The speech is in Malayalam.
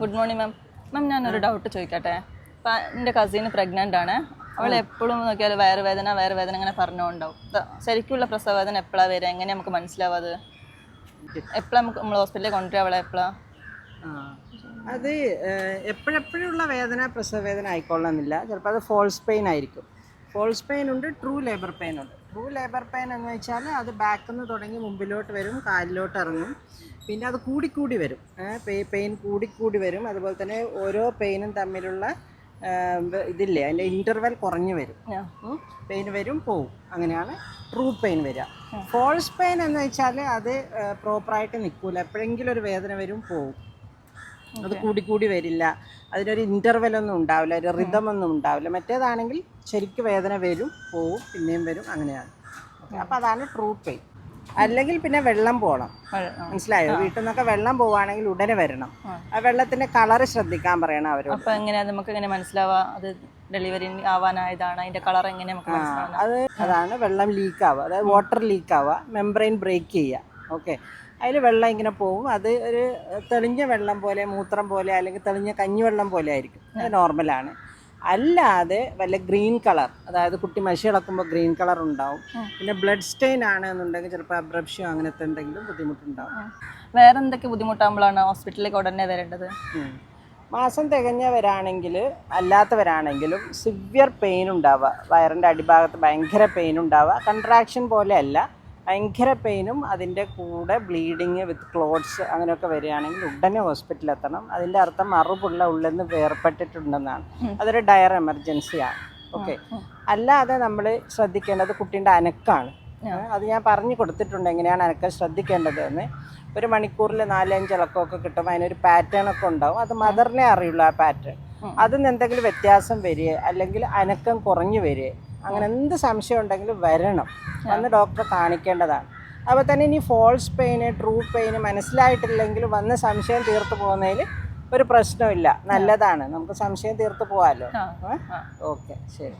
ഗുഡ് മോർണിംഗ് മാം മാം ഞാനൊരു ഡൗട്ട് ചോദിക്കട്ടെ? എന്റെ കസിന് പ്രഗ്നന്റ് ആണ്. അവൾ എപ്പോഴും നോക്കിയാൽ വയറുവേദന വയറുവേദന ഇങ്ങനെ പറഞ്ഞുകൊണ്ടാവും ശരിക്കുള്ള പ്രസവവേദന എപ്പോഴാണ് വരിക എങ്ങനെ നമുക്ക് മനസ്സിലാവാത് എപ്പോഴാണ് നമുക്ക് നമ്മൾ ഹോസ്പിറ്റലിൽ കൊണ്ടുവരിക അവളെ എപ്പോഴാണ് അത് എപ്പോഴെപ്പോഴുള്ള വേദന പ്രസവ വേദന ആയിക്കൊള്ളണമെന്നില്ല. ചിലപ്പോൾ അത് ഫോൾസ് പെയിൻ ആയിരിക്കും. ഫോൾസ് പെയിൻ ഉണ്ട് ട്രൂ ലേബർ പെയിൻ ഉണ്ട്. ട്രൂ ലേബർ പെയിൻ എന്ന് വെച്ചാൽ അത് ബാക്കിൽ നിന്ന് തുടങ്ങി മുമ്പിലോട്ട് വരും കാലിലോട്ട് ഇറങ്ങും. പിന്നെ അത് കൂടിക്കൂടി വരും. പെയിൻ കൂടിക്കൂടി വരും. അതുപോലെ തന്നെ ഓരോ പെയിനും തമ്മിലുള്ള ഇതില്ലേ അതിന്റെ ഇന്റർവെൽ കുറഞ്ഞു വരും. പെയിൻ വരും പോവും. അങ്ങനെയാണ് ട്രൂ പെയിൻ വരിക. ഫോൾസ് പെയിൻ എന്ന് വെച്ചാൽ അത് പ്രോപ്പറായിട്ട് നിൽക്കില്ല എപ്പോഴെങ്കിലും ഒരു വേദന വരും പോവും. അത് കൂടി കൂടി വരില്ല. അതിനൊരു ഇന്റർവെൽ ഒന്നും ഉണ്ടാവില്ല ഒരു റിതം ഒന്നും ഉണ്ടാവില്ല. മറ്റേതാണെങ്കിൽ ശരിക്കും വേദന വരും പോവും പിന്നെയും വരും അങ്ങനെയാണ്. അപ്പോൾ അതാണ് ട്രൂ പെയിൻ അല്ലെങ്കിൽ പിന്നെ വെള്ളം പോകണം മനസ്സിലായോ? വീട്ടിൽ നിന്നൊക്കെ വെള്ളം പോവാണെങ്കിൽ ഉടനെ വരണം. ആ. വെള്ളത്തിന്റെ കളറ് ശ്രദ്ധിക്കാൻ പറയണം അവരോട്. അപ്പം എങ്ങനെയാ? നമുക്ക് എങ്ങനെ മനസ്സിലാവാ? അത് ഡെലിവറി ആവാനായതാണ്. അതിന്റെ കളർ എങ്ങനെ നമുക്ക് അത് അതാണ് വെള്ളം ലീക്ക് ആവുക. അതായത് വാട്ടർ ലീക്ക് ആവുക. മെംബ്രെയിൻ ബ്രേക്ക് ചെയ്യുക. ഓക്കെ. അതിൽ വെള്ളം ഇങ്ങനെ പോകും അത് ഒരു തെളിഞ്ഞ വെള്ളം പോലെ മൂത്രം പോലെ അല്ലെങ്കിൽ തെളിഞ്ഞ കഞ്ഞിവെള്ളം പോലെ ആയിരിക്കും. അത് നോർമലാണ്. അല്ലാതെ വല്ല ഗ്രീൻ കളർ അതായത് കുട്ടി മഷി ഇളക്കുമ്പോൾ ഗ്രീൻ കളർ ഉണ്ടാവും. പിന്നെ ബ്ലഡ് സ്റ്റെയിൻ ആണ് എന്നുണ്ടെങ്കിൽ ചിലപ്പോൾ അബ്രപ്ഷ്യോ അങ്ങനത്തെ എന്തെങ്കിലും ബുദ്ധിമുട്ടുണ്ടാവും. വേറെ എന്തൊക്കെ ബുദ്ധിമുട്ടാകുമ്പോഴാണ് ഹോസ്പിറ്റലിലേക്ക് ഉടനെ വരേണ്ടത്. മാസം തികഞ്ഞവരാണെങ്കിൽ അല്ലാത്തവരാണെങ്കിലും സിവിയർ പെയിൻ ഉണ്ടാവുക. വയറിന്റെ അടിഭാഗത്ത് ഭയങ്കര പെയിൻ ഉണ്ടാവുക. കൺട്രാക്ഷൻ പോലെ അല്ല. ഭയങ്കര പെയിനും അതിന്റെ കൂടെ ബ്ലീഡിങ് വിത്ത് ക്ലോട്ട്സ് അങ്ങനെയൊക്കെ വരികയാണെങ്കിൽ ഉടനെ ഹോസ്പിറ്റലിൽ എത്തണം. അതിന്റെ അർത്ഥം മറുപുള്ള ഉള്ളിൽ നിന്ന് വേർപെട്ടിട്ടുണ്ടെന്നാണ്. അതൊരു ഡയർ എമർജൻസിയാണ് ഓക്കെ അല്ലാതെ നമ്മൾ ശ്രദ്ധിക്കേണ്ടത് കുട്ടീന്റെ അനക്കാണ്. അത് ഞാൻ പറഞ്ഞു കൊടുത്തിട്ടുണ്ട് എങ്ങനെയാണ് അനക്കം ശ്രദ്ധിക്കേണ്ടത് എന്ന്. ഒരു മണിക്കൂറിൽ നാലഞ്ച് ഇളക്കമൊക്കെ കിട്ടുമ്പോൾ അതിനൊരു പാറ്റേൺ ഒക്കെ ഉണ്ടാവും. അത് മദറിനെ അറിയുള്ളൂ ആ പാറ്റേൺ അതിൽ നിന്ന് എന്തെങ്കിലും വ്യത്യാസം വരിക അല്ലെങ്കിൽ അനക്കം കുറഞ്ഞു വരിക അങ്ങനെ എന്ത് സംശയം ഉണ്ടെങ്കിലും വരണം. വന്ന് ഡോക്ടറെ കാണിക്കേണ്ടതാണ്. അപ്പോൾ തന്നെ ഇനി ഫോൾസ് പെയിന് ട്രൂ പെയിന് മനസ്സിലായിട്ടില്ലെങ്കിൽ വന്ന് സംശയം തീർത്ത് പോകുന്നതിൽ ഒരു പ്രശ്നമില്ല നല്ലതാണ്. നമുക്ക് സംശയം തീർത്ത് പോകാമല്ലോ ഓക്കെ. ശരി.